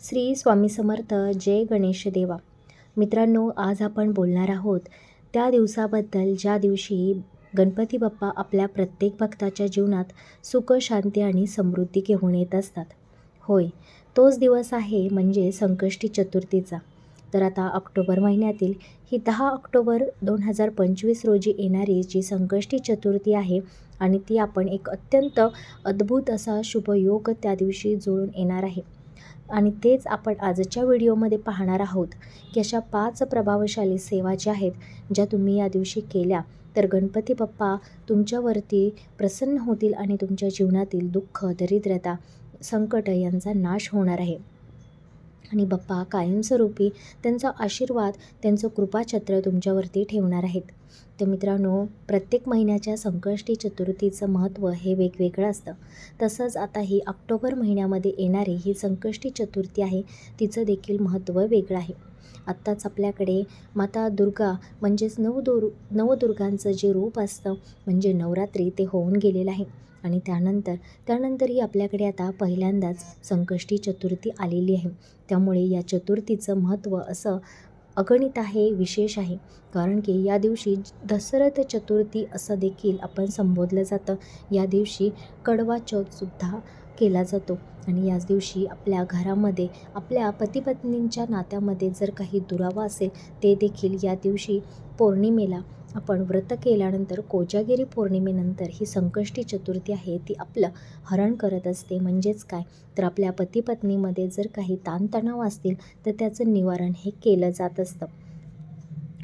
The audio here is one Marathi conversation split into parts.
श्री स्वामी समर्थ जय गणेश देवा. मित्रांनो आज आपण बोलणार आहोत त्या दिवसाबद्दल ज्या दिवशी गणपती बाप्पा आपल्या प्रत्येक भक्ताच्या जीवनात सुख शांती आणि समृद्धी घेऊन येत असतात. होय तोच दिवस आहे म्हणजे संकष्टी चतुर्थीचा. तर आता ऑक्टोबर महिन्यातील ही दहा ऑक्टोबर दोन हजार पंचवीस रोजी येणारी जी संकष्टी चतुर्थी आहे आणि ती आपण एक अत्यंत अद्भुत असा शुभयोग त्या दिवशी जुळून येणार आहे. आणि तेच आपण आजच्या व्हिडिओमध्ये पाहणार आहोत की अशा पाच प्रभावशाली सेवा ज्या आहेत ज्या तुम्ही या दिवशी केल्या तर गणपती बाप्पा तुमच्यावरती प्रसन्न होतील आणि तुमच्या जीवनातील दुःख दरिद्रता संकट यांचा नाश होणार आहे. आणि बाप्पा कायमस्वरूपी त्यांचा आशीर्वाद त्यांचं कृपाछत्र तुमच्यावरती ठेवणार आहेत. तर मित्रांनो प्रत्येक महिन्याच्या संकष्टी चतुर्थीचं महत्त्व हे वेगवेगळं असतं. तसंच आता ही ऑक्टोबर महिन्यामध्ये येणारी ही संकष्टी चतुर्थी आहे तिचं देखील महत्त्व वेगळं आहे. आत्ताच आपल्याकडे माता दुर्गा म्हणजेच नवदुर् नवदुर्गांचं जे रूप असतं म्हणजे नवरात्री ते होऊन गेलेलं आहे. आणि त्यानंतर त्यानंतरही आपल्याकडे आता पहिल्यांदाच संकष्टी चतुर्थी आलेली आहे. त्यामुळे या चतुर्थीचं महत्त्व असं अगणित आहे विशेष आहे. कारण की या दिवशी दशरथ चतुर्थी असं देखील आपण संबोधलं जातं. या दिवशी कडवा चौथसुद्धा केला जातो. आणि याच दिवशी आपल्या घरामध्ये आपल्या पतीपत्नींच्या नात्यामध्ये जर काही दुरावा असेल ते देखील या दिवशी पौर्णिमेला आपण व्रत केल्यानंतर कोजागिरी पौर्णिमेनंतर ही संकष्टी चतुर्थी आहे ती आपलं हरण करत असते. म्हणजेच काय? तर आपल्या पतीपत्नीमध्ये जर काही ताणतणाव असतील तर त्याचं निवारण हे केलं जात असतं.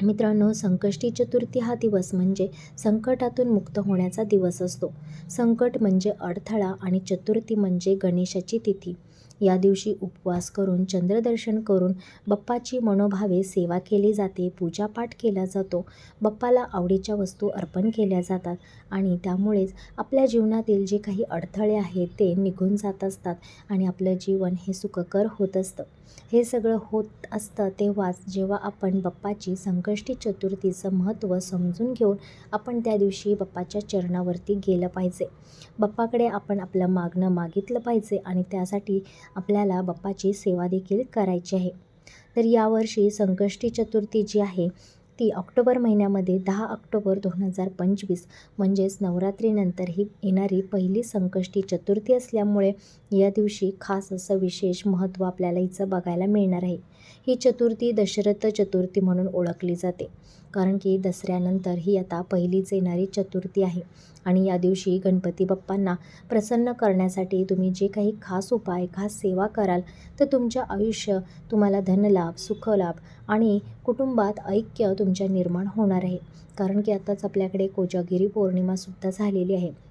मित्रांनो संकष्टी चतुर्थी हा दिवस म्हणजे संकटातून मुक्त होण्याचा दिवस असतो. संकट म्हणजे अडथळा आणि चतुर्थी म्हणजे गणेशाची तिथी. या दिवशी उपवास करून चंद्रदर्शन करून बप्पाची मनोभावे सेवा केली जाते पूजापाठ केला जातो बप्पाला आवडीच्या वस्तू अर्पण केल्या जातात आणि त्यामुळेच आपल्या जीवनातील जे काही अडथळे आहेत ते निघून जात असतात आणि आपलं जीवन हे सुखकर होत असतं. हे सगळं होत असतं तेव्हाच जेव्हा आपण बाप्पाची संकष्टी चतुर्थीचं महत्त्व समजून घेऊन आपण त्या दिवशी बाप्पाच्या चरणावरती गेलं पाहिजे. बाप्पाकडे आपण आपलं मागणं मागितलं पाहिजे आणि त्यासाठी आपल्याला बाप्पाची सेवा देखील करायची आहे. तर यावर्षी संकष्टी चतुर्थी जी आहे ती ऑक्टोबर महिन्यामध्ये दहा ऑक्टोबर दोन हजार पंचवीस म्हणजेच नवरात्रीनंतर ही येणारी पहिली संकष्टी चतुर्थी असल्यामुळे या दिवशी खास असं विशेष महत्त्व आपल्याला हिचं बघायला मिळणार आहे. ही चतुर्थी दशरथ चतुर्थी म्हणून ओळखली जाते. कारण की दसऱ्यानंतर ही आता पहिलीच येणारी चतुर्थी आहे. आणि या दिवशी गणपती बाप्पांना प्रसन्न करण्यासाठी तुम्ही जे काही खास उपाय खास सेवा कराल तर तुमच्या आयुष्य तुम्हाला धनलाभ सुखलाभ आणि कुटुंबात ऐक्य तुमच्या निर्माण होणार आहे. कारण की आताच आपल्याकडे कोजागिरी पौर्णिमासुद्धा झालेली आहे.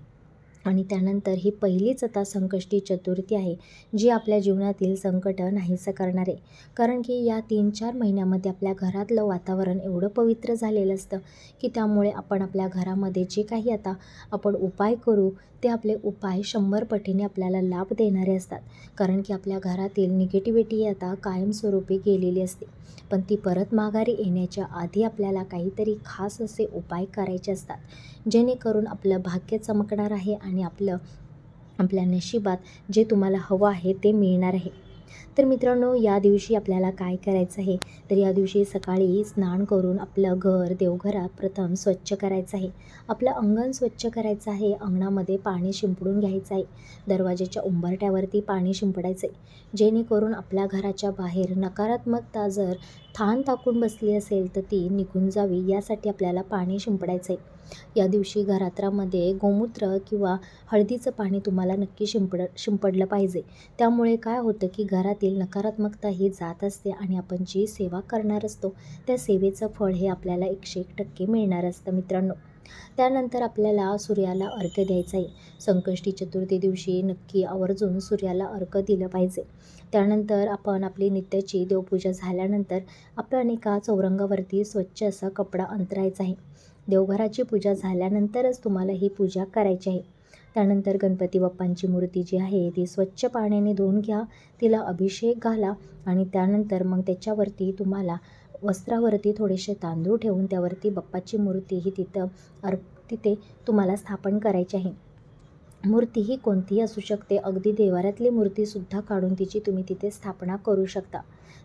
आणि त्यानंतर ही पहिलीच आता संकष्टी चतुर्थी आहे जी आपल्या जीवनातील संकट नाहीसं करणार आहे. कारण की या तीन चार महिन्यामध्ये आपल्या घरातलं वातावरण एवढं पवित्र झालेलं असतं की त्यामुळे आपण आपल्या घरामध्ये जे काही आता आपण उपाय करू ते आपले उपाय शंभर पटीने आपल्याला लाभ देणारे असतात. कारण की आपल्या घरातील निगेटिव्हिटी आता कायमस्वरूपी गेलेली असते. पण ती परत माघारी येण्याच्या आधी आपल्याला काहीतरी खास असे उपाय करायचे असतात जेणेकरून आपलं भाग्य चमकणार आहे आणि आणि आपलं आपल्या नशिबात जे तुम्हाला हवं आहे ते मिळणार आहे. तर मित्रांनो या दिवशी आपल्याला काय करायचं आहे? तर या दिवशी सकाळी स्नान करून आपलं घर देवघरात प्रथम स्वच्छ करायचं आहे. आपलं अंगण स्वच्छ करायचं आहे. अंगणामध्ये पाणी शिंपडून घ्यायचं आहे. दरवाजाच्या उंबरट्यावरती पाणी शिंपडायचं आहे. जेणेकरून आपल्या घराच्या बाहेर नकारात्मकता जर थान टाकून बसली असेल तर ती निघून जावी. यासाठी आपल्याला पाणी शिंपडायचं आहे. या दिवशी घरात्रामध्ये गोमूत्र किंवा हळदीचं पाणी तुम्हाला नक्की शिंपड शिंपडलं पाहिजे. त्यामुळे काय होतं की घरात मनातील नकारात्मकता ही जात असते आणि आपण जी सेवा करणार असतो त्या सेवेचं फळ हे आपल्याला एकशे एक टक्के मिळणार असतं मित्रांनो. त्यानंतर आपल्याला सूर्याला अर्घ द्यायचा आहे संकष्टी चतुर्थी दिवशी नक्की आवर्जून सूर्याला अर्घ दिलं पाहिजे. त्यानंतर आपण आपली नित्याची देवपूजा झाल्यानंतर आपण एका चौरंगावरती स्वच्छ असा कपडा अंतरायचा आहे. देवघराची पूजा झाल्यानंतरच तुम्हाला ही पूजा करायची आहे. त्यानंतर गणपती बाप्पांची मूर्ती जी आहे ती स्वच्छ पाण्याने धुवून घ्या तिला अभिषेक घाला आणि त्यानंतर मग त्याच्यावरती तुम्हाला वस्त्रावरती थोडेसे तांदूळ ठेवून त्यावरती बाप्पाची मूर्ती ही तिथं अर् तिथे तुम्हाला स्थापन करायची आहे. मूर्ती ही कोणतीही असू शकते अगदी देवाऱ्यातली मूर्तीसुद्धा काढून तिची तुम्ही तिथे स्थापना करू शकता.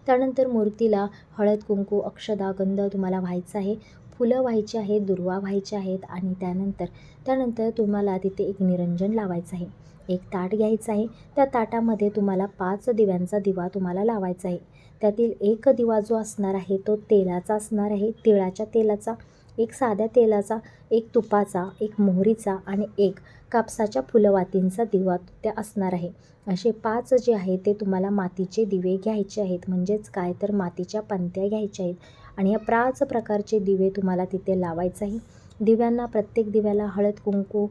त्यानंतर मूर्तीला हळद कुंकू अक्षदा गंध तुम्हाला व्हायचं आहे. फुलं व्हायची आहेत दुर्वा व्हायचे आहेत आणि त्यानंतर त्यानंतर तुम्हाला तिथे एक निरंजन लावायचं आहे. एक ताट घ्यायचं आहे. त्या ताटामध्ये तुम्हाला पाच दिव्यांचा दिवा तुम्हाला लावायचा आहे. त्यातील एक दिवा जो असणार आहे तो तेलाचा असणार आहे तिळाच्या तेलाचा एक साध्या तेलाचा एक तुपाचा एक मोहरीचा आणि एक कापसाच्या फुलवातींचा दिवा त्या असणार आहे. असे पाच जे आहे ते तुम्हाला मातीचे दिवे घ्यायचे आहेत. म्हणजेच काय तर मातीच्या पंत्या घ्यायच्या आहेत. आणि या प्राच प्रकारचे दिवे तुम्हाला तिथे लावायचं आहे दिव्यांना प्रत्येक दिव्याला हळद कुंकू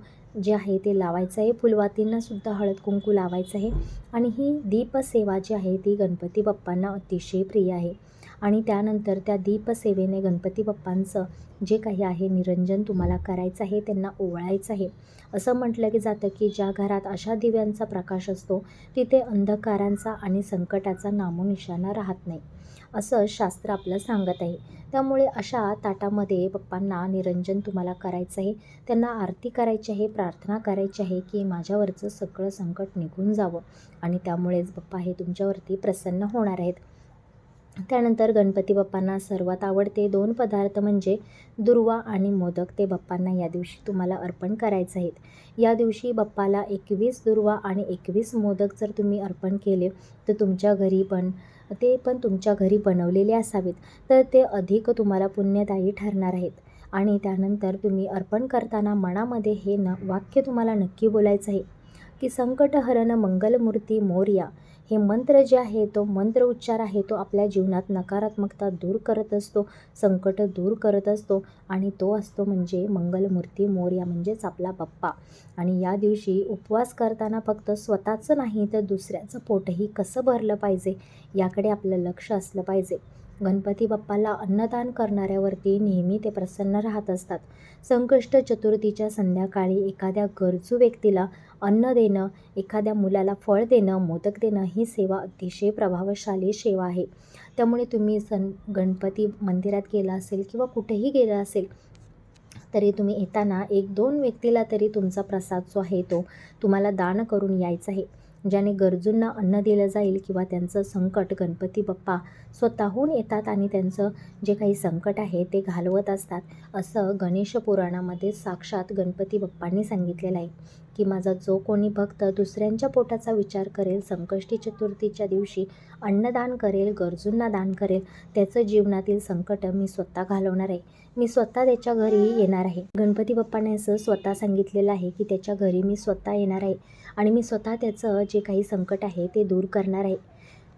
जे आहे ते लावायचं आहे फुलवातींनासुद्धा हळद कुंकू लावायचं आहे आणि ही दीपसेवा जी आहे ती गणपती बाप्पांना अतिशय प्रिय आहे. आणि त्यानंतर त्या दीपसेवेने गणपती बाप्पांचं जे काही आहे निरंजन तुम्हाला करायचं आहे त्यांना ओवाळायचं आहे. असं म्हटलं की जातं की ज्या घरात अशा दिव्यांचा प्रकाश असतो तिथे अंधकारांचा आणि संकटाचा नामोनिशाणा राहत नाही. असं शास्त्र आपलं सांगत आहे. त्यामुळे अशा ताटामध्ये बाप्पांना निरंजन तुम्हाला करायचं आहे. त्यांना आरती करायची आहे प्रार्थना करायची आहे की माझ्यावरचं सगळं संकट निघून जावं आणि त्यामुळेच बाप्पा हे तुमच्यावरती प्रसन्न होणार आहेत. त्यानंतर गणपती बाप्पांना सर्वात आवडते दोन पदार्थ म्हणजे दुर्वा आणि मोदक ते बाप्पांना या दिवशी तुम्हाला अर्पण करायचे आहेत या दिवशी बाप्पाला एकवीस दुर्वा आणि एकवीस मोदक जर तुम्ही अर्पण केले तर तुमच्या घरी पण ते पण तुमच्या घरी बनवलेले असावेत. तर ते अधिक तुम्हाला पुण्यदायी ठरणार आहेत. आणि त्यानंतर तुम्ही अर्पण करताना मनामध्ये हे न वाक्य तुम्हाला नक्की बोलायचं आहे. की संकटहरण मंगलमूर्ती मोर्या हे मंत्र जे आहे तो मंत्र उच्चार आहे तो आपल्या जीवनात नकारात्मकता दूर करत असतो संकट दूर करत असतो आणि तो असतो म्हणजे मंगलमूर्ती मोर्या म्हणजेच आपला बाप्पा आणि या दिवशी उपवास करताना फक्त स्वतःचं नाही तर दुसऱ्याचं पोटही कसं भरलं पाहिजे? याकडे आपलं लक्ष असलं पाहिजे. गणपती बाप्पाला अन्नदान करणाऱ्यावरती नेहमी ते प्रसन्न राहत असतात. संकष्ट चतुर्थीच्या संध्याकाळी एखाद्या गरजू व्यक्तीला अन्न देणं एखाद्या मुलाला फळ देणं मोदक देणं ही सेवा अतिशय प्रभावशाली सेवा आहे. त्यामुळे तुम्ही सण गणपती मंदिरात गेला असेल किंवा कुठेही गेला असेल तरी तुम्ही येताना एक दोन व्यक्तीला तरी तुमचा प्रसाद जो आहे तो तुम्हाला दान करून यायचा आहे. ज्याने गरजूंना अन्न दिलं जाईल किंवा त्यांचं संकट गणपती बाप्पा स्वतःहून येतात आणि त्यांचं जे काही संकट आहे ते घालवत असतात. असं गणेश पुराणामध्ये साक्षात गणपती बाप्पांनी सांगितलेलं आहे की माझा जो कोणी भक्त दुसऱ्यांच्या पोटाचा विचार करेल संकष्टी चतुर्थीच्या दिवशी अन्नदान करेल गरजूंना दान करेल त्याचं जीवनातील संकट मी स्वतः घालवणार आहे. मी स्वतः त्याच्या घरी येणार आहे. गणपती बाप्पाने असं स्वतः सांगितलेलं आहे की त्याच्या घरी मी स्वतः येणार आहे. आणि मी स्वतः त्याचं जे काही संकट आहे ते दूर करणार आहे.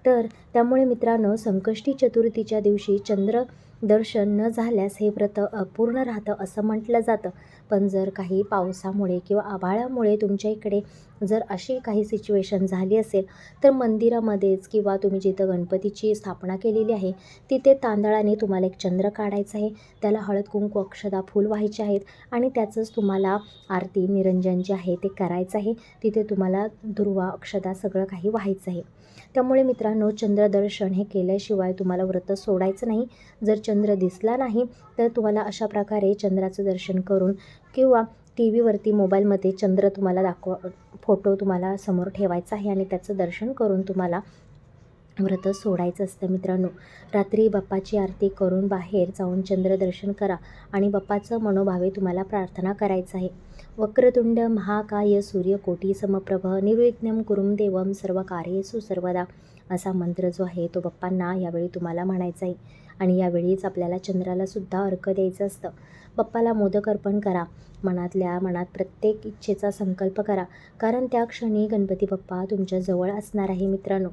तर त्यामुळे मित्रांनो संकष्टी चतुर्थीच्या दिवशी चंद्र दर्शन न झाल्यास हे व्रत अपूर्ण राहतं असं म्हटलं जातं. पण जर काही पावसामुळे किंवा आभाळामुळे तुमच्या इकडे जर अशी काही सिच्युएशन झाली असेल तर मंदिरामध्येच किंवा तुम्ही जिथं गणपतीची स्थापना केलेली आहे तिथे तांदळाने तुम्हाला एक चंद्र काढायचं आहे. त्याला हळद कुंकू अक्षदा फूल व्हायचे आहेत आणि त्याचंच तुम्हाला आरती निरंजन जे आहे ते करायचं आहे. तिथे तुम्हाला दुर्वा अक्षदा सगळं काही व्हायचं आहे. त्यामुळे मित्रांनो चंद्रदर्शन हे केल्याशिवाय तुम्हाला व्रत सोडायचं नाही. जर चंद्र दिसला नाही तर तुम्हाला अशा प्रकारे चंद्राचं दर्शन करून किंवा टी व्हीवरती मोबाईलमध्ये चंद्र तुम्हाला दाखवा फोटो तुम्हाला समोर ठेवायचा आहे आणि त्याचं दर्शन करून तुम्हाला व्रत सोडायचं असतं मित्रांनो. रात्री बाप्पाची आरती करून बाहेर जाऊन चंद्रदर्शन करा आणि बाप्पाचं मनोभावे तुम्हाला प्रार्थना करायचं आहे. वक्रतुंड महाकाय सूर्यकोटी समप्रभ निर्विघ्नम कुरुम देवम सर्व कार्येसु सर्वदा. असा मंत्र जो आहे तो बाप्पांना यावेळी तुम्हाला म्हणायचा आहे. आणि यावेळीच आपल्याला चंद्राला सुद्धा अर्क द्यायचं असतं. बाप्पाला मोदक अर्पण करा. मनातल्या मनात प्रत्येक इच्छेचा संकल्प करा. कारण त्या क्षणी गणपती बाप्पा तुमच्या जवळ असणार आहे मित्रांनो.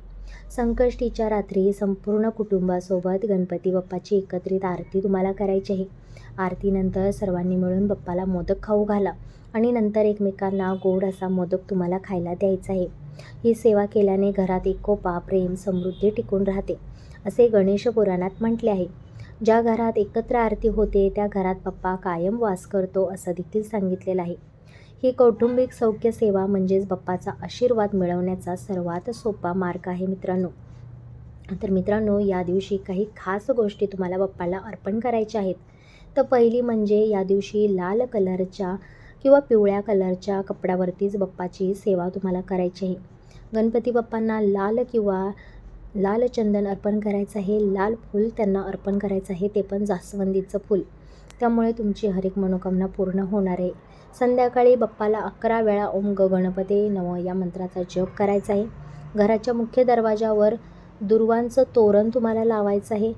संकष्टीच्या रात्री संपूर्ण कुटुंबासोबत गणपती बाप्पाची एकत्रित आरती तुम्हाला करायची आहे. आरतीनंतर सर्वांनी मिळून बाप्पाला मोदक खाऊ घाला. आणि नंतर एकमेकांना गोड असा मोदक तुम्हाला खायला द्यायचा आहे. ही सेवा केल्याने घरात एकोपा प्रेम समृद्धी टिकून राहते असे गणेश पुराणात म्हटले आहे. ज्या घरात एकत्र आरती होते त्या घरात पप्पा कायम वास करतो असं देखील सांगितलेलं आहे. ही कौटुंबिक सौख्य सेवा म्हणजेच बाप्पाचा आशीर्वाद मिळवण्याचा सर्वात सोपा मार्ग आहे मित्रांनो. तर मित्रांनो या दिवशी काही खास गोष्टी तुम्हाला बाप्पाला अर्पण करायच्या आहेत. तर पहिली म्हणजे या दिवशी लाल कलरच्या किंवा पिवळ्या कलरच्या कपड्यावरतीच बाप्पाची सेवा तुम्हाला करायची आहे. गणपती बाप्पांना लाल किंवा लाल चंदन अर्पण करायचं आहे. लाल फूल त्यांना अर्पण करायचं आहे. ते पण जास्वंदीचं फूल. त्यामुळे तुमची हर एक मनोकामना पूर्ण होणार आहे. संध्याकाळी बाप्पाला अकरा वेळा ओम ग गणपती नव या मंत्राचा जप करायचा आहे. घराच्या मुख्य दरवाजावर दुर्वांचं तोरण तुम्हाला लावायचं आहे.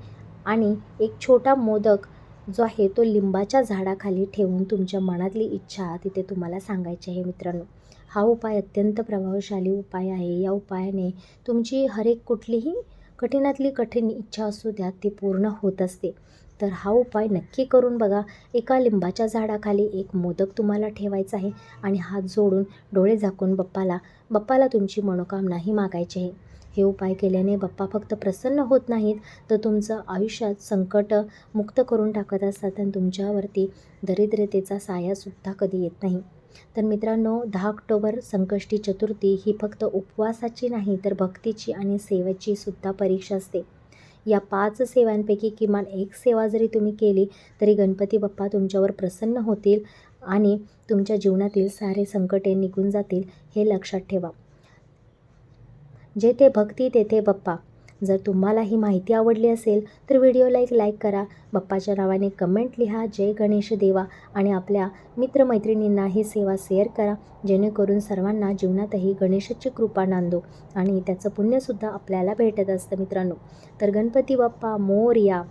आणि एक छोटा मोदक जो आहे तो लिंबाच्या झाडाखाली ठेवून तुमच्या मनातली इच्छा तिथे तुम्हाला सांगायची आहे मित्रांनो. हा उपाय अत्यंत प्रभावशाली उपाय आहे. या उपायाने तुमची हरेक कुठलीही कठीणातली कठीण इच्छा असू द्या ती पूर्ण होत असते. तर हा उपाय नक्की करून बघा. एका लिंबाच्या झाडाखाली एक मोदक तुम्हाला ठेवायचा आहे आणि हात जोडून डोळे झाकून बप्पाला बप्पाला तुमची मनोकामनाही मागायची आहे. हे उपाय केल्याने बाप्पा फक्त प्रसन्न होत नाहीत तर तुमचं आयुष्यात संकट मुक्त करून टाकत असतात आणि तुमच्यावरती दरिद्रतेचा सायासुद्धा कधी येत नाही. तर मित्रांनो दहा ऑक्टोबर संकष्टी चतुर्थी ही फक्त उपवासाची नाही तर भक्तीची आणि सेवेची सुद्धा परीक्षा असते. या पाच सेवांपैकी किमान एक सेवा जरी तुम्ही केली तरी गणपती बाप्पा तुमच्यावर प्रसन्न होतील आणि तुमच्या जीवनातील सारे संकटे निघून जातील हे लक्षात ठेवा. जेथे भक्ती तेथे बप्पा. जर तुम्हाला ही माहिती आवडली असेल तर व्हिडिओला एक लाईक करा. बप्पाच्या नावाने कमेंट लिहा जय गणेश देवा आणि आपल्या मित्रमैत्रिणींना ही सेवा शेअर करा. जेणेकरून सर्वांना जीवनातही गणेशाची कृपा नांदो आणि त्याचं पुण्यसुद्धा आपल्याला भेटत असतं मित्रांनो. तर गणपती बाप्पा मोरया.